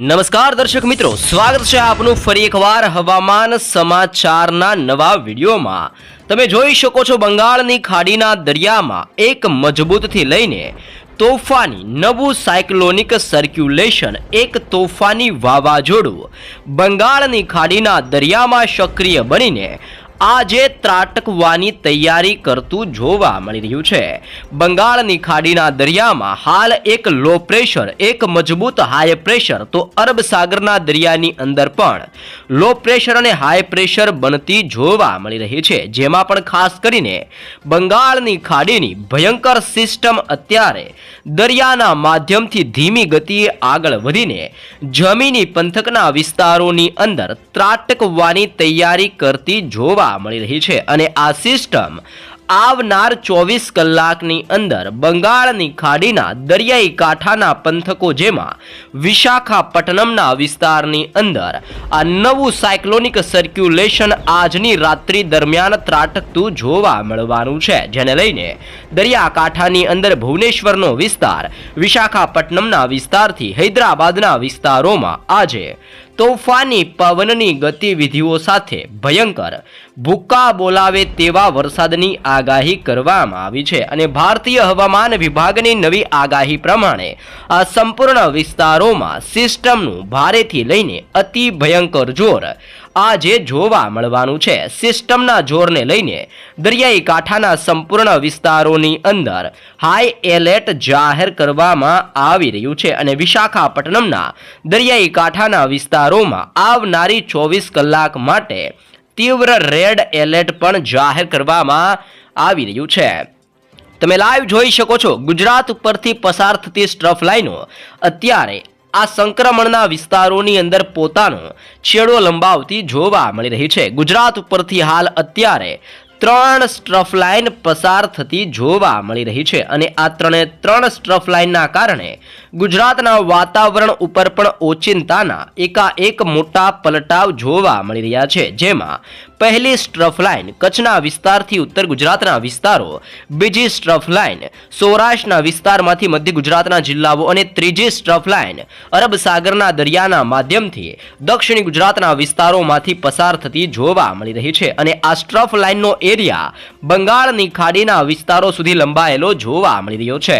નમસ્કાર દર્શક મિત્રો, સ્વાગત છે આપનું ફરી એકવાર હવામાન સમાચારના નવા વિડીયોમાં. તમે જોઈ શકો છો બંગાળની ખાડીના દરિયામાં એક મજબૂતથી લઈને તોફાની નવું સાયક્લોનિક સર્ક્યુલેશન, એક તોફાની વાવાઝોડું. બંગાળની ખાડીના દરિયામાં સક્રિય બનીને આજે ત્રાટકવાની તૈયારી કરતું જોવા મળી રહ્યું છે. બંગાળની ખાડીના દરિયામાં હાલ એક લો પ્રેશર એક મજબૂત હાઈ પ્રેશર તો અરબ સાગરના દરિયાની અંદર પણ લો પ્રેશર અને હાઈ પ્રેશર બનતી જોવા મળી રહી છે. જેમાં પણ ખાસ કરીને બંગાળની ખાડીની ભયંકર સિસ્ટમ અત્યારે દરિયાના માધ્યમથી ધીમી ગતિએ આગળ વધીને જમીની પંથકના વિસ્તારોની અંદર ત્રાટકવાની તૈયારી કરતી જોવા મળી રહી છે અને આ સિસ્ટમ આવનાર ચોવીસ કલાકની અંદર બંગાળની ખાડીના દરિયાઈ કાંઠાના પંથકો જેમાં વિશાખાપટ્ટનમના વિસ્તારની અંદર આ નવું સાયક્લોનિક સર્ક્યુલેશન આજની રાત્રિ દરમિયાન ત્રાટકતું જોવા મળવાનું છે, જેને લઈને દરિયાકાંઠાની અંદર ભુવનેશ્વરનો વિસ્તાર, વિશાખાપટ્ટનમના વિસ્તારથી હૈદરાબાદના વિસ્તારોમાં આજે તોફાની પવનની ગતિવિધિઓ સાથે ભયંકર. ભૂક્કા બોલાવે તેવા વરસાદની આગાહી કરવામાં આવી છે અને ભારતીય હવામાન વિભાગની નવી આગાહી પ્રમાણે આ સંપૂર્ણ વિસ્તારોમાં સિસ્ટમનું ભારેથી લઈને અતિ ભયંકર જોર આજે જોવા મળવાનું છે. સિસ્ટમના જોરને લઈને દરિયાઈ કાંઠાના સંપૂર્ણ વિસ્તારોની અંદર હાઈ એલર્ટ જાહેર કરવામાં આવી રહ્યું છે અને વિશાખાપટ્ટનમના દરિયાઈ કાંઠાના વિસ્તારોમાં આવનારી ચોવીસ કલાક માટે તીવ્ર રેડ એલર્ટ પણ જાહેર કરવામાં આવી રહ્યું છે. તમે લાઈવ જોઈ શકો છો. ગુજરાત ઉપરથી પસાર થતી સ્ટ્રફ લાઈનો અત્યારે આ સંક્રમણના વિસ્તારોની અંદર પોતાનો છેડો લંબાવતી જોવા મળી રહી છે. ગુજરાત ઉપરથી હાલ અત્યારે ત્રણ સ્ટ્રફ લાઇન પસાર થતી જોવા મળી રહી છે અને આ ત્રણે ત્રણ સ્ટ્રફ લાઇનના કારણે ગુજરાતના વાતાવરણ ઉપર પણ ઓચિંતાના એકાએક મોટા પલટાવ જોવા મળી રહ્યા છે. જેમાં પહેલી સ્ટ્રફ લાઇન કચ્છના વિસ્તારથી ઉત્તર ગુજરાતના વિસ્તારો, બીજી સ્ટ્રફ લાઇન સૌરાષ્ટ્રના વિસ્તારમાંથી મધ્ય ગુજરાતના જિલ્લાઓ અને ત્રીજી સ્ટ્રફ લાઇન અરબ સાગરના દરિયાના માધ્યમથી દક્ષિણ ગુજરાતના વિસ્તારોમાંથી પસાર થતી જોવા મળી રહી છે. અને આ સ્ટ્રફ લાઇનનો એરિયા બંગાળની ખાડીના વિસ્તારો સુધી લંબાયેલો જોવા મળી રહ્યો છે.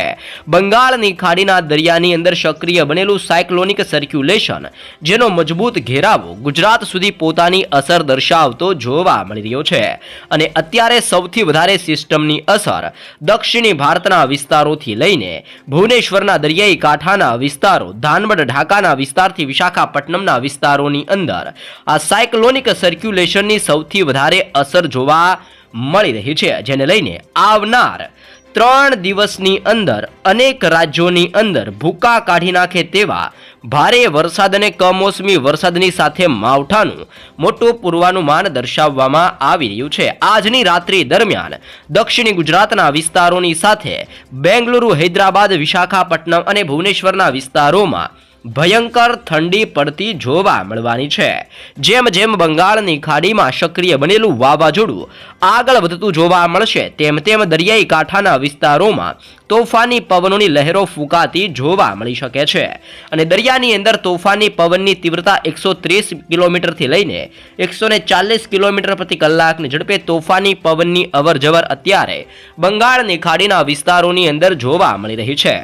બંગાળની ખાડીના દરિયાની અંદર સક્રિય બનેલું સાયક્લોનિક સર્ક્યુલેશન, જેનો મજબૂત ઘેરાવો ગુજરાત સુધી પોતાની અસર દર્શાવતો જોવા મળી રહ્યો છે. અને અત્યારે સૌથી વધારે સિસ્ટમની અસર દક્ષિણી ભારતના વિસ્તારોથી લઈને ભુવનેશ્વરના દરિયાઈ કાંઠાના વિસ્તારો ધાનબડ ઢાકાના વિસ્તારથી વિશાખાપટ્ટનમના વિસ્તારોની અંદર આ સાયક્લોનિક સર્ક્યુલેશનની સૌથી વધારે અસર જોવા મળી રહી છે, જેને લઈને આવનાર ત્રણ દિવસની અંદર અનેક રાજ્યોની અંદર ભૂકા કાઢી નાખે તેવા ભારે વરસાદ અને કમોસમી વરસાદની સાથે માવઠાનું મોટું પૂર્વાનુમાન દર્શાવવામાં આવી રહ્યું છે. આજની રાત્રિ દરમિયાન દક્ષિણી ગુજરાતના વિસ્તારોની સાથે બેંગલુરુ, હૈદરાબાદ, વિશાખાપટ્ટનમ અને ભુવનેશ્વરના વિસ્તારોમાં ભયંકર ઠંડી પડતી જોવા મળવાની છે. જેમ જેમ બંગાળની ખાડીમાં સક્રિય બનેલું વાવાઝોડું આગળ વધતું જોવા મળશે, તેમ તેમ દરિયાઈ કાંઠાના વિસ્તારોમાં તોફાની પવનોની લહેરો ફૂંકાતી જોવા મળી શકે છે. અને દરિયાની અંદર તોફાની પવનની તીવ્રતા એકસો ત્રીસ કિલોમીટરથી લઈને એકસો ચાલીસ કિલોમીટર પ્રતિ કલાકની ઝડપે તોફાની પવનની અવરજવર અત્યારે બંગાળની ખાડીના વિસ્તારોની અંદર જોવા મળી રહી છે.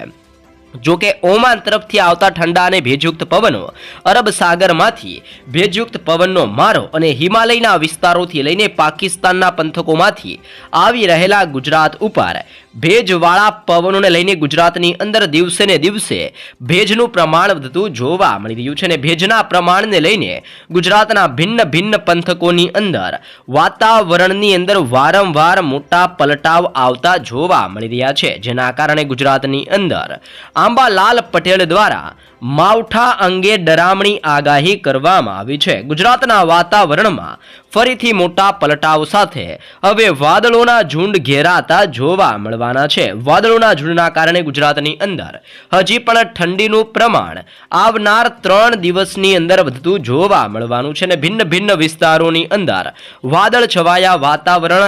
જો કે ઓમાન તરફથી આવતા ઠંડા અને ભેજયુક્ત પવનો અરબ સાગરમાંથી ભેજયુક્ત પવનનો મારો અને હિમાલયના વિસ્તારોથી લઈને પાકિસ્તાનના પંથકોમાંથી આવી રહેલા ગુજરાત ઉપર ભેજવાળા પવનોને લઈને ગુજરાતની અંદર દિવસે ને દિવસે ભેજનું પ્રમાણ વધતું જોવા મળી રહ્યું છે અને ભેજના પ્રમાણને લઈને ગુજરાતના ભિન્ન ભિન્ન પંથકોની અંદર વાતાવરણની અંદર વારંવાર મોટા પલટાવ આવતા જોવા મળી રહ્યા છે. જેના કારણે ગુજરાતની અંદર આંબાલાલ પટેલ દ્વારા માવઠા અંગે ડરામણી આગાહી કરવામાં આવી છે. ગુજરાતના વાતાવરણમાં ફરીથી મોટા પલટાવ સાથે. હવે વાદળોના ઝુંડ ઘેરાતા જોવા મળવાના છે. વાદળોના ઝુંડના કારણે ગુજરાતની અંદર હજી પણ ઠંડીનું પ્રમાણ આવનાર ત્રણ દિવસની અંદર વધતું જોવા મળવાનું છે અને ભિન્ન ભિન્ન વિસ્તારોની અંદર વાદળ છવાયા વાતાવરણ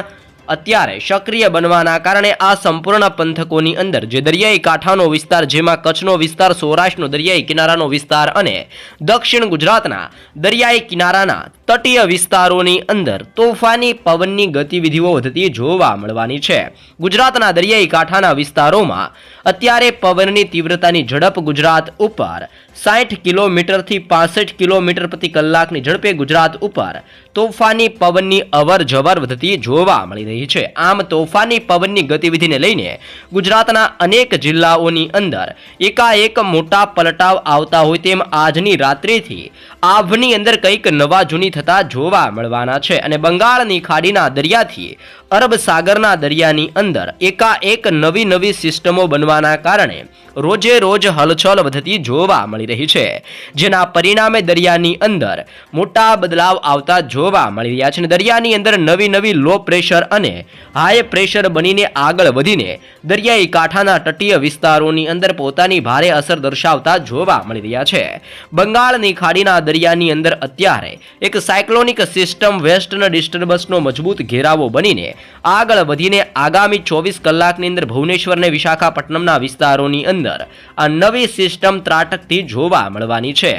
અત્યારે સક્રિય બનવાના કારણે આ સંપૂર્ણ પંથકોની અંદર જે દરિયાઈ કાંઠાનો વિસ્તાર, જેમાં કચ્છનો વિસ્તાર, સૌરાષ્ટ્રનો દરિયાઈ કિનારાનો વિસ્તાર અને દક્ષિણ ગુજરાતના દરિયાઈ કિનારાના તટીય વિસ્તારોની અંદર તોફાની પવનની ગતિવિધિઓ વધતી જોવા મળવાની છે. ગુજરાતના દરિયાઈ કાંઠાના વિસ્તારોમાં અત્યારે પવનની તીવ્રતાની ઝડપ ગુજરાત ઉપર સાઠ કિલોમીટરથી પાસઠ કિલોમીટર પ્રતિ કલાકની ઝડપે ગુજરાત ઉપર તોફાની પવનની અવર જવર વધતી જોવા મળી રહી છે. આમ તોફાની પવનની ગતિવિધિને લઈને ગુજરાતના અનેક જિલ્લાઓની અંદર એકાએક મોટા પલટાવ આવતા હોય તેમ આજની રાત્રિથી આભની અંદર કંઈક નવા જૂની થતા જોવા મળવાના છે. અને બંગાળની ખાડીના દરિયાથી અરબ સાગરના દરિયાની અંદર એકાએક નવી નવી સિસ્ટમો બનવાના કારણે રોજે રોજ હલચલ વધતી જોવા મળી રહી છે. જેના પરિણામે દરિયાની અંદર મોટા બદલાવ આવતા જોવા મળી રહ્યા છે. દરિયાની અંદર નવી નવી લો પ્રેશર અને હાઈ પ્રેશર બનીને આગળ વધીને દરિયાઈ કાંઠાના તટીય વિસ્તારોની અંદર પોતાની ભારે અસર દર્શાવતા જોવા મળી રહ્યા છે. બંગાળની ખાડીના દરિયાની અંદર અત્યારે એક સાયક્લોનિક સિસ્ટમ વેસ્ટર્ન ડિસ્ટર્બન્સનો મજબૂત ઘેરાવો બનીને આગળ વધીને આગામી ચોવીસ કલાકની અંદર ભુવનેશ્વર અને વિશાખાપટ્ટનમના વિસ્તારોની અંદર આ નવી સિસ્ટમ ત્રાટકથી જોવા મળવાની છે.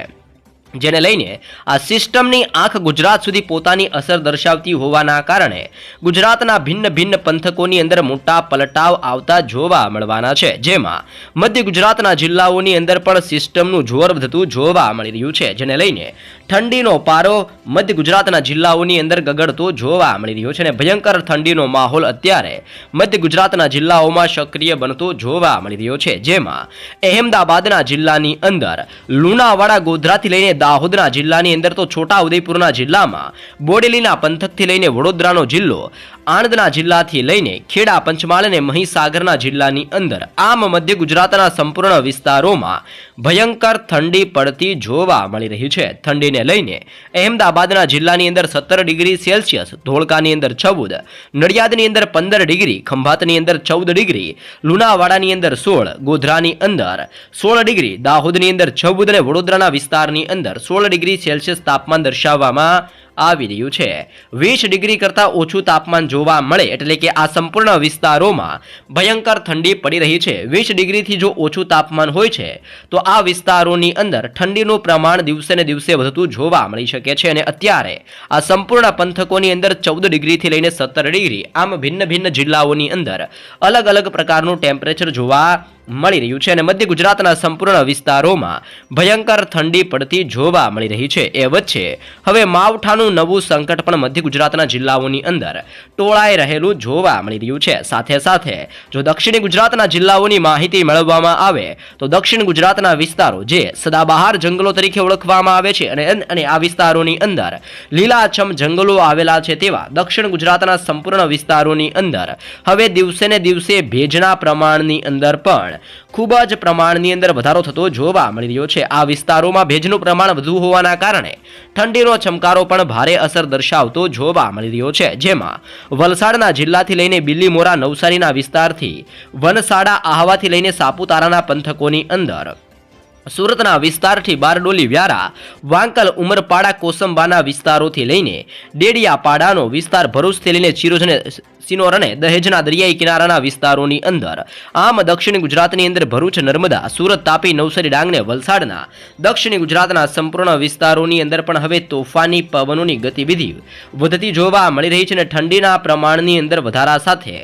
જેને લઈને આ સિસ્ટમની આંખ ગુજરાત સુધી પોતાની અસર દર્શાવતી હોવાના કારણે ગુજરાતના ભિન્ન ભિન્ન પંથકોની અંદર મોટા પલટાવ આવતા જોવા મળવાના છે. જેમાં મધ્ય ગુજરાતના જિલ્લાઓની અંદર પણ સિસ્ટમનું જોર વધતું જોવા મળી રહ્યું છે. જેને લઈને ઠંડીનો પારો મધ્ય ગુજરાતના જિલ્લાઓની અંદર ગગડતો જોવા મળી રહ્યો છે અને ભયંકર ઠંડીનો માહોલ અત્યારે મધ્ય ગુજરાતના જિલ્લાઓમાં સક્રિય બનતો જોવા મળી રહ્યો છે. જેમાં અહેમદાબાદના જિલ્લાની અંદર, લુણાવાડા ગોધરાથી લઈને દાહોદના જિલ્લાની અંદર તો છોટા ઉદેપુરના જિલ્લામાં, બોડેલીના પંથકથી લઈને વડોદરાનો જિલ્લો આણંદના જિલ્લાથી લઈને ખેડા, પંચમહાલ અને મહીસાગરના જિલ્લાની અંદર આમ મધ્ય ગુજરાતના સંપૂર્ણ વિસ્તારોમાં ભયંકર ઠંડી પડતી જોવા મળી રહી છે. ઠંડીને લઈને અહેમદાબાદના જિલ્લાની અંદર સત્તર ડિગ્રી સેલ્સિયસ, ધોળકાની અંદર ચૌદ, નડિયાદની અંદર પંદર ડિગ્રી, ખંભાતની અંદર ચૌદ ડિગ્રી, લુણાવાડાની અંદર સોળ, ગોધરાની અંદર સોળ ડિગ્રી, દાહોદની અંદર ચૌદ અને વડોદરાના વિસ્તારની અંદર સોળ ડિગ્રી સેલ્સિયસ તાપમાન દર્શાવવામાં આવી રહ્યું છે. વીસ ડિગ્રી કરતાં ઓછું તાપમાન જોવા મળે એટલે કે આ સંપૂર્ણ વિસ્તારોમાં ભયંકર ઠંડી પડી રહી છે. વીસ ડિગ્રીથી જો ઓછું તાપમાન હોય છે, તો આ વિસ્તારોની અંદર ઠંડીનું પ્રમાણ દિવસે ને દિવસે વધતું જોવા મળી શકે છે અને અત્યારે આ સંપૂર્ણ પંથકોની અંદર ચૌદ ડિગ્રીથી લઈને સત્તર ડિગ્રી આમ ભિન્ન ભિન્ન જિલ્લાઓની અંદર અલગ અલગ પ્રકારનું ટેમ્પરેચર જોવા મળી રહ્યું છે અને મધ્ય ગુજરાતના સંપૂર્ણ વિસ્તારોમાં ભયંકર ઠંડી પડતી જોવા મળી રહી છે. એ વચ્ચે હવે માવઠાનું નવું સંકટ પણ મધ્ય ગુજરાતના જિલ્લાઓની અંદર ટોળાઈ રહેલું જોવા મળી રહ્યું છે. સાથે સાથે જો દક્ષિણ ગુજરાતના જિલ્લાઓની માહિતી મેળવવામાં આવે તો દક્ષિણ ગુજરાતના વિસ્તારો જે સદાબહાર જંગલો તરીકે ઓળખવામાં આવે છે અને અને આ વિસ્તારોની અંદર લીલાછમ જંગલો આવેલા છે તેવા દક્ષિણ ગુજરાતના સંપૂર્ણ વિસ્તારોની અંદર હવે દિવસે ને દિવસે ભેજના પ્રમાણની અંદર પણ ખૂબ જ પ્રમાણની અંદર વધારો થતો જોવા મળી રહ્યો છે. આ વિસ્તારોમાં ભેજનું પ્રમાણ વધુ હોવાના કારણે ઠંડીનો ચમકારો પણ ભારે અસર દર્શાવતો જોવા મળી રહ્યો છે. જેમાં વલસાડના જિલ્લાથી લઈને બિલ્લીમોરા, નવસારીના વિસ્તારથી વનસાડા આહવાથી લઈને સાપુતારાના પંથકોની અંદર. સુરતના વિસ્તારથી બારડોલી, વ્યારા, વાંકલ, ઉમરપાડા, કોસંબાના વિસ્તારોથી લઈને ડેડિયાપાડાનો વિસ્તાર ભરૂચથી લઈને ચિરોજ અને સિનોર અને દહેજના દરિયાઈ કિનારાના વિસ્તારોની અંદર. આમ દક્ષિણ ગુજરાતની અંદર ભરૂચ, નર્મદા, સુરત, તાપી, નવસારી, ડાંગને વલસાડના દક્ષિણ ગુજરાતના સંપૂર્ણ વિસ્તારોની અંદર પણ હવે તોફાની પવનોની ગતિવિધિ વધતી જોવા મળી રહી છે અને ઠંડીના પ્રમાણની અંદર વધારા સાથે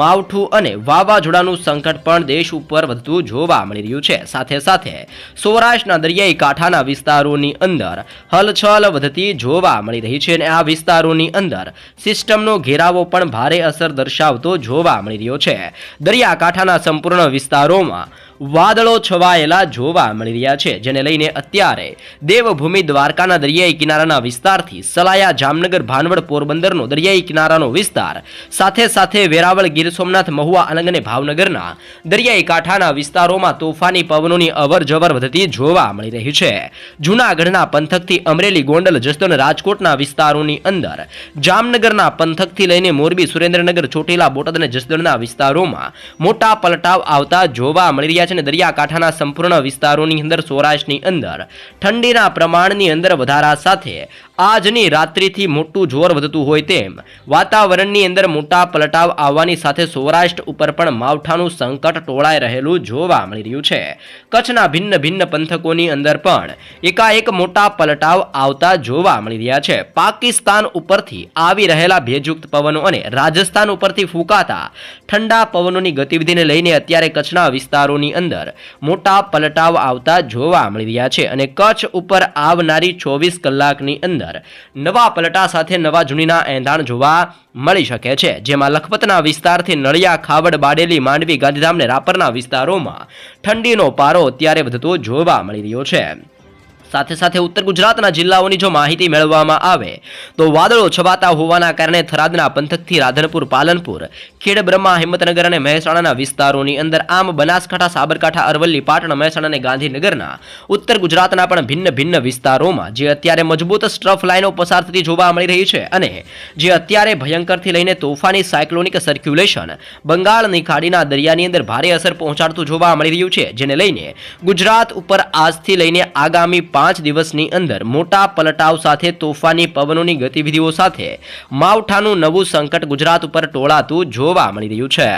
માવઠું અને વાવાઝોડાનું સંકટ પણ દેશ ઉપર વધતું જોવા મળી રહ્યું છે. સાથે સાથે સૌરાષ્ટ્રના દરિયાઈ કાંઠાના વિસ્તારોની અંદર હલચલ વધતી જોવા મળી રહી છે અને આ વિસ્તારોની અંદર સિસ્ટમનો ઘેરાવો પણ ભારે અસર દર્શાવતો જોવા મળી રહ્યો છે. દરિયાકાંઠાના સંપૂર્ણ વિસ્તારોમાં વાદળો છવાયેલા જોવા મળી રહ્યા છે, જેને લઈને અત્યારે દેવભૂમિ દ્વારકાના દરિયાઈ કિનારાના વિસ્તારથી સલાયા જામનગર ભાનવડ પોરબંદરનો દરિયાઈ કિનારાનો વિસ્તાર, સાથે સાથે વેરાવળ ગીર સોમનાથ મહુવા અલંગ અને ભાવનગરના દરિયાઈ કાંઠાના વિસ્તારોમાં તોફાની પવનોની અવર જવર વધતી જોવા મળી રહી છે. જૂનાગઢના પંથકથી અમરેલી ગોંડલ, જસદણ, રાજકોટના વિસ્તારોની અંદર જામનગરના પંથકથી લઈને મોરબી, સુરેન્દ્રનગર, ચોટીલા, બોટાદ અને જસદણના વિસ્તારોમાં મોટા પલટાવ આવતા જોવા મળી રહ્યા છે અને દરિયાકાંઠાના સંપૂર્ણ વિસ્તારોની અંદર સૌરાષ્ટ્રની અંદર ઠંડીના પ્રમાણની અંદર વધારા સાથે આજની રાત્રિથી મોટું જોર વધતું હોય તેમ વાતાવરણની અંદર મોટા પલટાવ આવવાની સાથે સૌરાષ્ટ્ર ઉપર પણ માવઠાનું સંકટ ટોળાઈ રહેલું જોવા મળી રહ્યું છે. કચ્છના ભિન્ન ભિન્ન પંથકોની અંદર પણ એકાએક મોટા પલટાવ આવતા જોવા મળી રહ્યા છે. પાકિસ્તાન ઉપરથી આવી રહેલા ભેજયુક્ત પવનો અને રાજસ્થાન ઉપરથી ફૂંકાતા ઠંડા પવનોની ગતિવિધિને લઈને અત્યારે કચ્છના વિસ્તારોની અંદર મોટા પલટાવ આવતા જોવા મળી રહ્યા છે અને કચ્છ ઉપર આવનારી ચોવીસ કલાકની અંદર નવા પલટા સાથે નવા જૂનીના એંધાણ જોવા મળી શકે છે, જેમાં લખપતના વિસ્તારથી નળિયા, ખાવડ, બાડેલી, માંડવી ગાંધીધામ ને રાપરના વિસ્તારોમાં ઠંડીનો પારો અત્યારે વધતો જોવા મળી રહ્યો છે. સાથે સાથે ઉત્તર ગુજરાતના જિલ્લાઓની જો માહિતી મેળવવામાં આવે, તો વાદળો છવાતા હોવાના કારણે થરાદના પંથકથી રાધનપુર, પાલનપુર ખેડબ્રહ્મા હિંમતનગર અને મહેસાણાના વિસ્તારોની અંદર આમ બનાસકાંઠા, સાબરકાંઠા, અરવલ્લી, પાટણ, મહેસાણા અને ગાંધીનગરના ઉત્તર ગુજરાતના પણ ભિન્ન ભિન્ન વિસ્તારોમાં જે અત્યારે મજબૂત સ્ટ્રફ લાઇનો પસાર થતી જોવા મળી રહી છે અને જે અત્યારે ભયંકરથી લઈને તોફાની સાયક્લોનિક સર્ક્યુલેશન બંગાળની ખાડીના દરિયાની અંદર ભારે અસર પહોંચાડતું જોવા મળી રહ્યું છે, જેને લઈને ગુજરાત ઉપર આજથી લઈને આગામી પાંચ દિવસની અંદર મોટા પલટાવ સાથે તોફાની પવનોની ગતિવિધિઓ સાથે માવઠાનું નવું સંકટ ગુજરાત ઉપર ટોળાતું જોવા મળી રહ્યું છે.